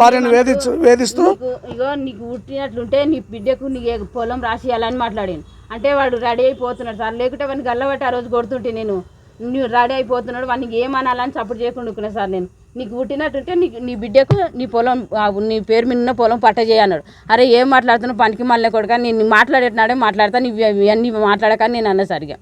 భార్యను వేధించు వేధిస్తూ? నీకు ఇగో నీకు పుట్టినట్లుంటే నీ బిడ్డకు నీ పొలం రాసియాలని మాట్లాడాను. అంటే వాడు రెడీ అయిపోతున్నాడు సార్. లేకుంటే వాడిని గల్లబట్టి ఆ రోజు కొడుతుంటే నేను. నువ్వు రెడీ అయిపోతున్నాడు వాడికి ఏమనాలని సపోర్ట్ చేయకుండా సార్ నేను. నీకు పుట్టినట్టుంటే నీకు నీ బిడ్డకు నీ పొలం ఆ, నీ పేరు మీద ఉన్న పొలం పట్ట చేయన్నాడు అరే ఏం మాట్లాడుతున్నావు? పనికి మళ్ళీ కొడుక నేను మాట్లాడేటనాడే మాట్లాడతా నువ్వు ఇవన్నీ మాట్లాడకని నేను అన్న సరిగా.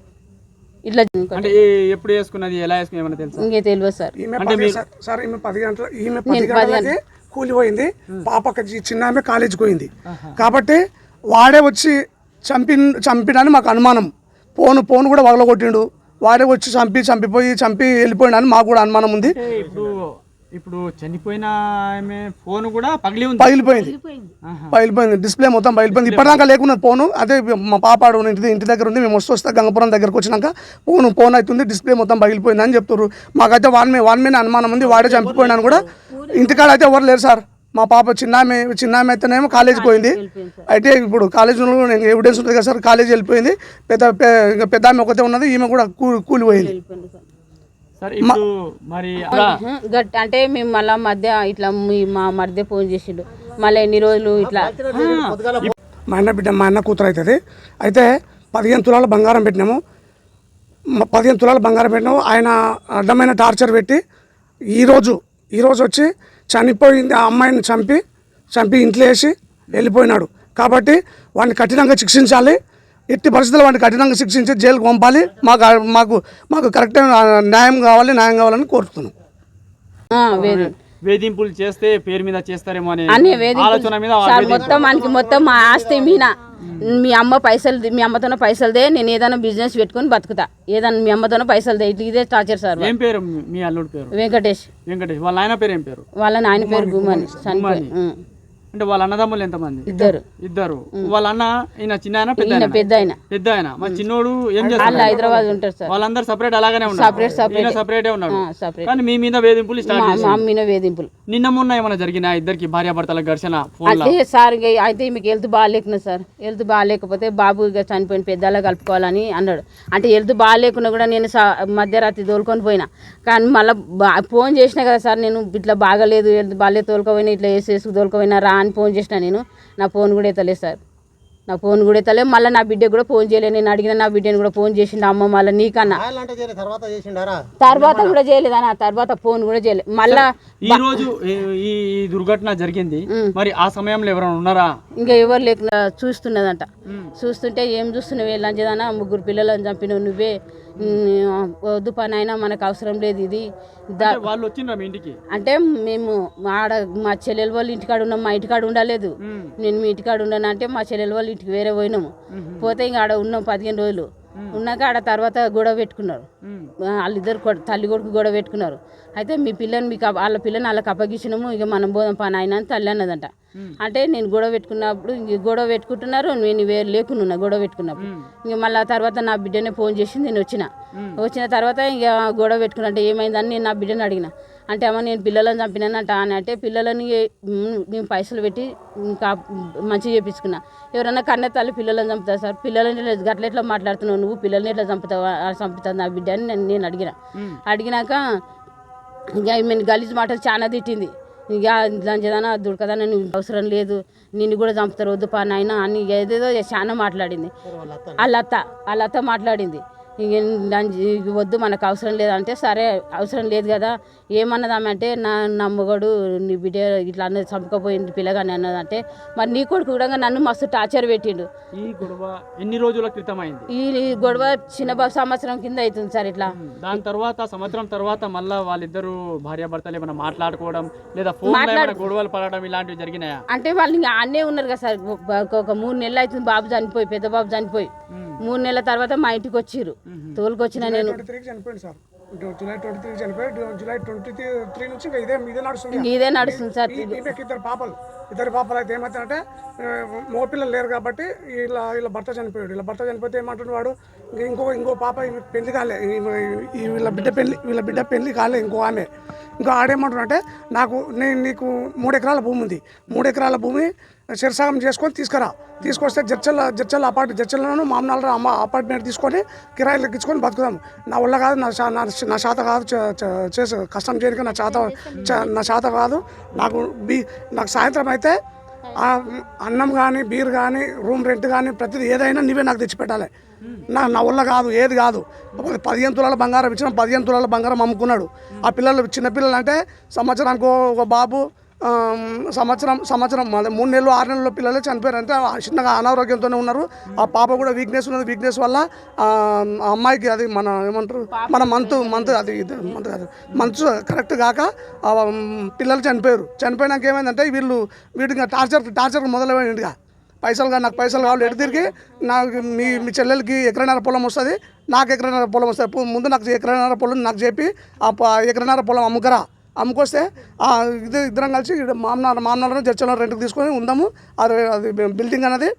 ఇట్లా అంటే ఏ- ఎప్పుడు వేసుకున్నది ఎలా వేసుకుని ఏమైనా తెలుసా? ఇంకే తెలియదు సార్. ఈమె పది సార్- ఈమె పది గంటల ఈమె పది గంటలకి కూలిపోయింది. పాప చిన్న ఆమె కాలేజీకి పోయింది. కాబట్టి వాడే వచ్చి చంపి చంపినని మాకు అనుమానం. ఫోన్ ఫోన్ కూడా వగలగొట్టిండు. వాడే వచ్చి చంపి చంపిపోయి చంపి వెళ్ళిపోయినని మాకు కూడా అనుమానం ఉంది. అంటే ఇప్పుడు చనిపోయిన ఆమె ఫోన్ కూడా పగిలి ఉంది. పగిలిపోయింది. పగిలిపోయింది. డిస్ప్లే మొత్తం పగిలిపోయింది. ఇప్పటిదాకా లేకున్నది ఫోను. అదే మా పాప ఆడు ఇంటి ఇంటి దగ్గర ఉంది. మేము వస్తూ వస్తే గంగపురం దగ్గరకు వచ్చినాక ఫోన్ ఫోన్ అవుతుంది. డిస్ప్లే మొత్తం పగిలిపోయింది అని చెప్తారు మాకైతే వాన్ మీద వాన్ మీద అనుమానం ఉంది. వాడే చంపిపోయినాను కూడా. ఇంటికాడ అయితే ఎవరు లేరు సార్. మా పాప చిన్న ఆమె చిన్న ఆమె అయితేనేమో కాలేజీకి పోయింది. అయితే ఇప్పుడు కాలేజీలో నేను ఎవిడెన్స్ ఉంటుంది కదా సార్. కాలేజీ వెళ్ళిపోయింది. పెద్ద పెద్ద ఆమె ఒకతే ఉన్నది. ఈమె కూడా కూ- కూలిపోయింది వెళ్ళిపోయింది సార్ సరే ఇప్పుడు మరి అలా గట్ అంటే మేము మళ్ళా మధ్య ఇట్లా మీ మధ్య ఫోన్ చేసిండు. మళ్ళీ ఎన్ని రోజులు ఇట్లా? మా అన్న బిడ్డ మా అన్న కూతురు అవుతుంది అయితే పదిహేను తులాల బంగారం పెట్టినాము. పదిహేను తులాల బంగారం పెట్టినాము. ఆయన అడ్డమైన టార్చర్ పెట్టి ఈరోజు ఈరోజు వచ్చి చనిపోయింది ఆ అమ్మాయిని చంపి చంపి ఇంట్లో వేసి వెళ్ళిపోయినాడు. కాబట్టి వాడిని కఠినంగా శిక్షించాలి. ఎట్టి పరిస్థితుల్లో వాడిని కఠినంగా శిక్షించి జైలుకు పంపాలి. మాకు మాకు మాకు కరెక్ట్ న్యాయం కావాలి న్యాయం కావాలని కోరుతున్నాం. వేధింపులు చేస్తే పేరు మీద చేస్తారేమో అనే ఆలోచన మీద. మొత్తం మనకి మొత్తం మా ఆస్తి మీన మీ అమ్మ పైసలు మీ అమ్మతోనే పైసలుదే నేను ఏదైనా బిజినెస్ పెట్టుకొని బతుకుతా. ఏదైనా మీ అమ్మతోనే పైసలుదే ఇదే టార్చర్ సార్ ఏం పేరు మీ- అల్లుడి పేరు? వెంకటేష్. వెంకటేష్. వాళ్ళ ఆయన పేరు ఏం పేరు? వాళ్ళ నాయన పేరు ఉం. అంటే వాళ్ళ అన్నదమ్ములు ఎంతమంది? ఇద్దరు. ఇద్దరు. వాళ్ళ అన్న ఈయన చిన్న ఆయన పెద్ద ఆయన పెద్ద ఆయన పెద్ద ఆయన మా చిన్నోడు ఏం చేస్తారు హైదరాబాద్ ఉంటారు సార్. వాళ్ళందరూ సపరేట్ అలాగనే ఉన్నారు. సపరేటే ఉన్నాడు. కానీ మీ మీద వేధింపులు స్టార్ట్ మా చేసి మా అమ్మిన వేధింపులు. నిన్న మొన్న ఏమైనా జరిగినా ఇద్దరికి భార్యాభర్తల ఘర్షణ అదే సార్ అయితే మీకు హెల్త్ బాగాలేకున్నా సార్. హెల్త్ బాగాలేకపోతే బాబు చనిపోయిన పెద్దలా కలుపుకోవాలని అన్నాడు. అంటే హెల్త్ బాగాలేకున్నా కూడా నేను మధ్యరాత్రి తోలుకొని పోయినా. కానీ మళ్ళీ ఫోన్ చేసినా కదా సార్ నేను ఇట్లా బాగలేదు హెల్త్ బాగాలేదు తోలుకోపోయినా ఇట్లా వేసి వేసుకు తోలుకోపోయినా రా అని ఫోన్ చేసిన నేను నా ఫోన్ కూడా ఎత్తలేదు సార్. నా ఫోన్ కూడా ఎత్తలేదు మళ్ళీ నా బిడ్డకు కూడా ఫోన్ చేయలేదు. నేను అడిగిన నా బిడ్డని కూడా ఫోన్ చేసిండు అమ్మ మళ్ళీ నీకన్నా. తర్వాత చేసిండారా? తర్వాత కూడా చేయలేదు అన్న తర్వాత ఫోన్ కూడా చేయలేదు. మళ్ళా ఈ రోజు ఈ దుర్ఘటన జరిగింది. మరి ఆ సమయంలో ఎవరైనా ఉన్నారా? ఇంకా ఎవరు లేకుండా చూస్తున్నదంట. చూస్తుంటే ఏం చూస్తున్నావు లంచదన ముగ్గురు పిల్లలను చంపినావు నువ్వే. వద్దు పని అయినా మనకు అవసరం లేదు ఇది. వాళ్ళు వచ్చిండ్రా మీ ఇంటికి? అంటే మేము ఆడ మా చెల్లెల వాళ్ళ ఇంటికాడ ఉన్నాం మా ఇంటికాడ ఉండలేదు. నేను మీ ఇంటికాడ ఉన్నాను అంటే మా చెల్లెల వాళ్ళ ఇంటికి వేరే పోయినాము. పోతే ఇంకా ఆడ ఉన్నాం పదిహేను రోజులు. ఉన్నాక ఆడ తర్వాత గొడవ పెట్టుకున్నారు. వాళ్ళిద్దరు తల్లి కొడుకు గొడవ పెట్టుకున్నారు. అయితే మీ పిల్లని మీకు వాళ్ళ పిల్లని వాళ్ళకి అప్పగించినాము ఇక మనం పోదాం పని ఆయన అని తల్లి అన్నదంట. అంటే నేను గొడవ పెట్టుకున్నప్పుడు ఇంక గొడవ పెట్టుకుంటున్నారు నేను వేరే లేకున్నా గొడవ పెట్టుకున్నప్పుడు. ఇంక మళ్ళీ ఆ తర్వాత నా బిడ్డనే ఫోన్ చేసి నేను వచ్చిన. వచ్చిన తర్వాత ఇక గొడవ పెట్టుకున్నా అంటే ఏమైందని నేను నా బిడ్డని అడిగిన. అంటే అమ్మ నేను పిల్లలను చంపినానంట అని అంటే పిల్లలని మ్, నేను పైసలు పెట్టి ఇంకా మంచిగా చేపించుకున్నా. ఎవరన్నా కన్న తల్లి పిల్లలను చంపుతారు సార్? పిల్లలని గట్ల ఎట్లా మాట్లాడుతున్నావు నువ్వు? పిల్లల్ని ఎట్లా చంపుతావు? ఆ చంపుతుంది నా బిడ్డ అని నేను- నేను అడిగిన. అడిగినాక ఇక ఈమె గలీజ్ మాటలు చాలా తిట్టింది. ఇక లంచదానా దుడకదానా నువ్వు అవసరం లేదు. నిన్ను కూడా చంపుతారు. వద్దు పా నాయన అని ఏదేదో చాలా మాట్లాడింది. వాళ్ళ అత్త వాళ్ళ అత్త మాట్లాడింది. ఇక వద్దు మనకు అవసరం లేదంటే సరే అవసరం లేదు కదా. ఏమన్నదామంటే నా నా మొగడు నీ బిడ్డ ఇట్లా అన్నది చంపకపోయింది పిల్లగాని అన్నదంటే మరి నీ కొడుకు కూడా నన్ను మస్తు టార్చర్ పెట్టిండు. ఈ గొడవ ఎన్ని రోజుల క్రితం అయింది? ఈ గొడవ చిన్న సంవత్సరం కింద అవుతుంది సార్ ఇట్లా. దాని తర్వాత సంవత్సరం తర్వాత మళ్ళా వాళ్ళిద్దరు భార్యాభర్తలు ఏమైనా మాట్లాడుకోవడం లేదా ఫోన్ గొడవలు పడడం ఇలాంటివి జరిగినాయా? అంటే వాళ్ళు ఇంకా అన్నే ఉన్నారు కదా సార్. ఒక- ఒక మూడు నెలలు అవుతుంది బాబు చనిపోయి పెద్ద బాబు చనిపోయి. మూడు నెలల తర్వాత మా ఇంటికి వచ్చిర్రు తోలుకొచ్చిన నేను. ట్వంటీ జూలై త్రీ చనిపోయి జూలై ట్వంటీ త్రీ నుంచి ఇంకా ఇదే ఇదే నడుస్తుంది. ఇంక ఇదే నడుస్తుంది సార్ ఇద్దరు పాపలు. ఇద్దరు పాపలు అయితే ఏమవుతాయంటే మగపిల్లలు లేరు కాబట్టి ఇలా ఇలా భర్త చనిపోయాడు. ఇలా భర్త చనిపోతే ఏమంటున్నాడు వాడు ఇంక ఇంకో ఇంకో పాప పెళ్ళి కాలే. వీళ్ళ బిడ్డ పెళ్ళి వీళ్ళ బిడ్డ పెళ్ళి కాలే ఇంకో ఆమె. ఇంకో ఆడేమంటున్నాడంటే నాకు నేను నీకు మూడు ఎకరాల భూమి ఉంది. మూడు ఎకరాల భూమి శిరసాగం చేసుకొని తీసుకురా. తీసుకొస్తే జర్చల్ జడ్చల్ల అపార్ట్ జడ్చల్లను మామూలు అమ్మ అపార్ట్మెంట్ తీసుకొని కిరాయిలు ఎక్కించుకొని బతుకుదాం నా వల్ల కాదు నా నా- శాత కాదు చే- కష్టం చేయడానికి నా శాత చ- నా శాత కాదు. నాకు బీ నాకు సాయంత్రం అయితే అన్నం కానీ బీర్ కానీ రూమ్ రెంట్ కానీ ప్రతిదీ ఏదైనా నీవే నాకు తెచ్చిపెట్టాలి నా నా వల్ల కాదు ఏది కాదు. పదిహేను తులాల బంగారం ఇచ్చిన పదిహేను తులాల బంగారం అమ్ముకున్నాడు. ఆ పిల్లలు చిన్నపిల్లలు అంటే సంవత్సరానికి ఒక బాబు సంవత్సరం సంవత్సరం అదే మూడు నెలలు ఆరు నెలల పిల్లలు చనిపోయారు అంటే ఆ చిన్నగా అనారోగ్యంతోనే ఉన్నారు. ఆ పాప కూడా వీక్నెస్ ఉన్నది. వీక్నెస్ వల్ల ఆ అమ్మాయికి అది మన ఏమంటారు? మన మంత్ మంత్ అది మంత్ కాదు మంత్ కరెక్ట్ కాక పిల్లలు చనిపోయారు. చనిపోయినాక ఏమైందంటే వీళ్ళు వీటికి టార్చర్ టార్చర్ మొదలైందిగా పైసలు కానీ నాకు పైసలు కావాలి ఎటు తిరిగి? నాకు మీ మీ చెల్లెలకి ఎకరన్నర పొలం వస్తుంది. నాకు ఎకరన్నర పొలం వస్తుంది. ముందు నాకు ఎకరన్నర పొలం నాకు చెప్పి ఆ ప- ఎకరన్నర పొలం అమ్ముకరా. అమ్ముకొస్తే ఆ ఇది ఇద్దరం కలిసి ఈడ మామనార్ మామనార్ చర్చలో రెంట్కి తీసుకొని ఉందాము. అది అది బిల్డింగ్ అనేది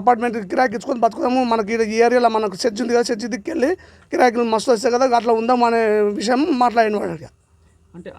అపార్ట్మెంట్ కిరాయికి ఇచ్చుకొని బతుకుదాము. మనకి ఈ ఏరియాలో మనకు చర్చ్ ఉంది కదా చర్చ్ దిక్కెళ్ళి కిరాయికి మస్తు వస్తాయి కదా అట్లా ఉందాము అనే విషయం మాట్లాడిన వాడు అంటే